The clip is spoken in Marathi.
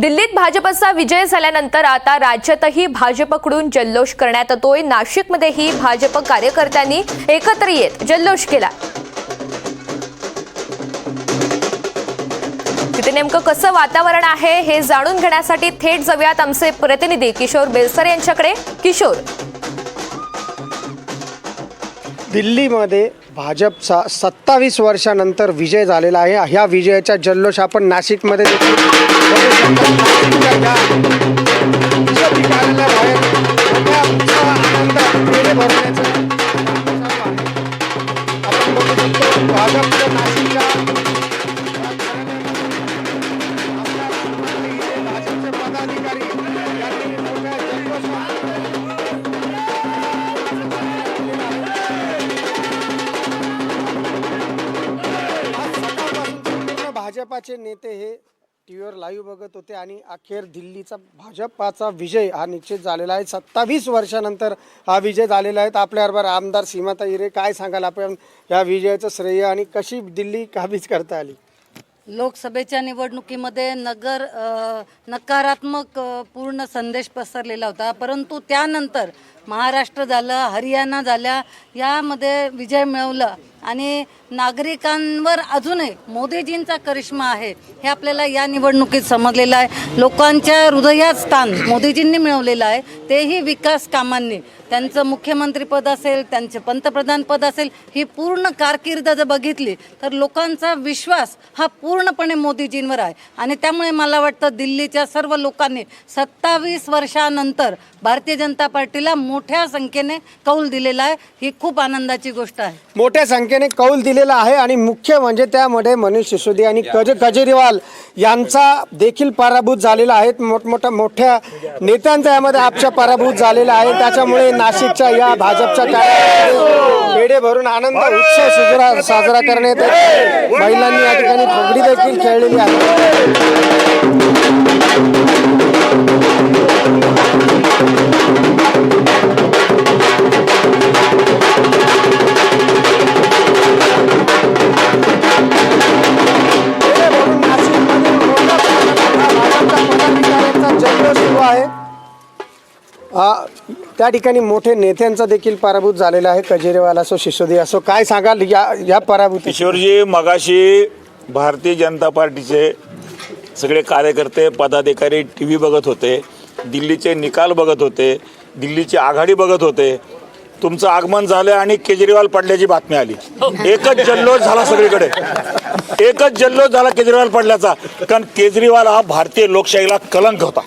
दिल्लीत भाजपचा विजय झाल्यानंतर आता राज्यातही भाजपकडून जल्लोष करण्यात येतोय. नाशिकमध्येही भाजप कार्यकर्त्यांनी एकत्र येत जल्लोष केला. तिथे नेमकं कसं वातावरण आहे हे जाणून घेण्यासाठी थेट जाऊयात आमचे प्रतिनिधी किशोर बेलसर यांच्याकडे. किशोर. दिल्लीमध्ये भाजपचा सत्तावीस वर्षानंतर विजय झालेला आहे. ह्या विजयाचा जल्लोष आपण नाशिकमध्ये देखील भाजपाचे नेते हे टी व्हीवर लाईव्ह बघत होते आणि अखेर दिल्लीचा भाजपाचा विजय हा निश्चित झालेला आहे. सत्तावीस वर्षानंतर हा विजय झालेला आहे. आपल्याबरोबर आमदार सीमाता हिरे काय सांगाल? आपण या विजयाचं श्रेय आणि कशी दिल्ली काबीज करता आली? लोकसभेच्या निवडणुकीमध्ये नगर नकारात्मक पूर्ण संदेश पसरलेला होता. परंतु त्यानंतर महाराष्ट्र झालं हरियाणा झाल्या यामध्ये विजय मिळवला. आणि नागरिकांवर अजूनही मोदीजींचा करिश्मा आहे हे आपल्याला या निवडणुकीत समजलेलं आहे. लोकांच्या हृदयात स्थान मोदीजींनी मिळवलेलं आहे तेही विकास कामांनी. त्यांचं मुख्यमंत्रीपद असेल त्यांचे पंतप्रधानपद असेल ही पूर्ण कारकीर्द जर बघितली तर लोकांचा विश्वास हा पूर्णपणे मोदीजींवर आहे. आणि त्यामुळे मला वाटतं दिल्लीच्या सर्व लोकांनी सत्तावीस वर्षानंतर भारतीय जनता पार्टीला मोठ्या संख्येने कौल दिलेला आहे. ही खूप आनंदाची गोष्ट आहे. मोठ्या संख्येने कौल दिलेला आहे आणि मुख्य म्हणजे त्यामध्ये मनीष सिसोदिया आणि कज केजरीवाल यांचा देखील पराभूत झालेला आहे. मोठमोठ्या मोठ्या नेत्यांचा यामध्ये आपच्या पराभूत झालेला आहे. त्याच्यामुळे नाशिकच्या या भाजपच्या कार्यालयामध्ये पेढे भरून आनंद उत्सव साजरा साजरा करण्यात. महिलांनी या ठिकाणी फुगडी देखील खेळलेली आहे. त्या ठिकाणी मोठे नेत्यांचा देखील पराभूत झालेला आहे. कजेरीवाला असो सिसोदिया असो काय सांगाल या या पराभूती किशोरजी मगाशी भारतीय जनता पार्टीचे सगळे कार्यकर्ते पदाधिकारी टी व्ही बघत होते दिल्लीचे निकाल बघत होते दिल्लीची आघाडी बघत होते. तुमचं आगमन झालं आणि केजरीवाल पडल्याची बातमी आली. एकच जल्लोष झाला सगळीकडे. एकच जल्लोष झाला केजरीवाल पडल्याचा. कारण केजरीवाल हा भारतीय लोकशाहीला कलंक होता.